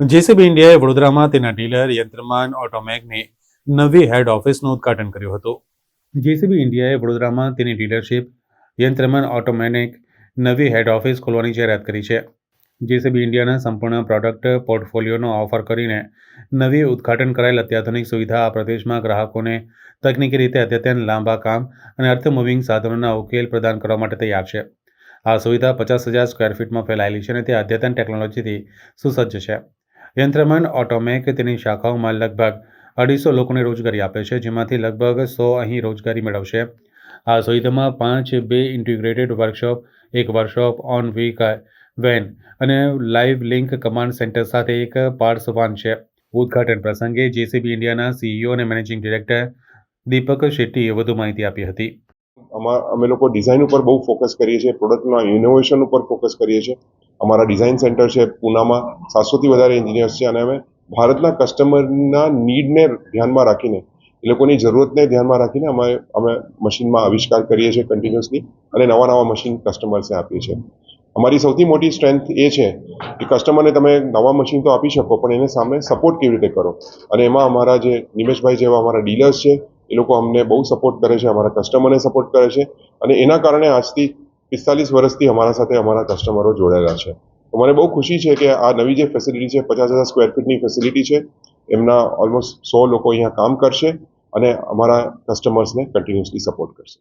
JCB ઇન્ડિયાએ વડોદરામાં તેના ડીલર, યંત્રમાન, ઓટોમેકની નવી હેડ ઓફિસનું ઉદ્ઘાટન કર્યું હતું. જેસીબી ઇન્ડિયાએ વડોદરામાં તેની ડીલરશીપ, યંત્રમાન, ઓટોમેનિક નવી હેડ ઓફિસ ખોલવાની જાહેરાત કરી છે. જેસીબી ઇન્ડિયાના સંપૂર્ણ પ્રોડક્ટ પોર્ટફોલિયોનો ઓફર કરીને નવી ઉદ્ઘાટન કરાયેલ અત્યાધુનિક સુવિધા આ પ્રદેશમાં ગ્રાહકોને તકનીકી રીતે અદ્યતન, લાંબા કામ અને અર્થ મૂવિંગ સાધનોના ઉકેલ પ્રદાન કરવા માટે તૈયાર છે. આ સુવિધા પચાસ હજાર સ્ક્વેર ફીટમાં ફેલાયેલી છે અને તે અદ્યતન ટેકનોલોજીથી સુસજ્જ છે. યંત્રમાન ઓટોમેક તેની શાખાઓમાં લગભગ અઢીસો લોકોને રોજગારી આપે છે, જેમાંથી લગભગ સો અહીં રોજગારી મેળવશે. આ સુવિધામાં પાંચ બે ઇન્ટિગ્રેટેડ વર્કશોપ, એક વર્કશોપ, ઓન વીક વેન અને લાઈવ લિંક કમાન્ડ સેન્ટર સાથે એક પાર્ટ્સ વાન છે. ઉદ્ઘાટન પ્રસંગે જેસીબી ઇન્ડિયાના સીઈઓ અને મેનેજિંગ ડિરેક્ટર દીપક શેટ્ટીએ વધુ માહિતી આપી હતી. અમે લોકો ડિઝાઇન ઉપર બહુ ફોકસ કરીએ છીએ, પ્રોડક્ટના ઇનોવેશન ઉપર ફોકસ કરીએ છીએ. અમારા ડિઝાઇન સેન્ટર છે, પૂનામાં સાતસોથી વધારે એન્જિનિયર્સ છે અને અમે ભારતના કસ્ટમરના નીડને ધ્યાનમાં રાખીને, એ લોકોની જરૂરતને ધ્યાનમાં રાખીને અમે અમે મશીનમાં આવિષ્કાર કરીએ છીએ કન્ટિન્યુઅસલી અને નવા નવા મશીન કસ્ટમર્સને આપીએ છીએ. અમારી સૌથી મોટી સ્ટ્રેન્થ એ છે કે કસ્ટમરને તમે નવા મશીન તો આપી શકો, પણ એને સામે સપોર્ટ કેવી રીતે કરો? અને એમાં અમારા જે નિમેશભાઈ જેવા અમારા ડીલર્સ છે, એ લોકો અમને બહુ સપોર્ટ કરે છે, અમારા કસ્ટમરને સપોર્ટ કરે છે અને એના કારણે આજથી પિસ્તાલીસ વર્ષથી અમારા સાથે અમારા કસ્ટમરો જોડાયેલા છે. તો મને બહુ ખુશી છે કે આ નવી જે ફેસિલિટી છે, પચાસ હજાર સ્ક્વેર ફીટની ફેસિલિટી છે, એમના ઓલમોસ્ટ સો લોકો અહીંયા કામ કરશે અને અમારા કસ્ટમર્સને કન્ટિન્યુઅસલી સપોર્ટ કરશે.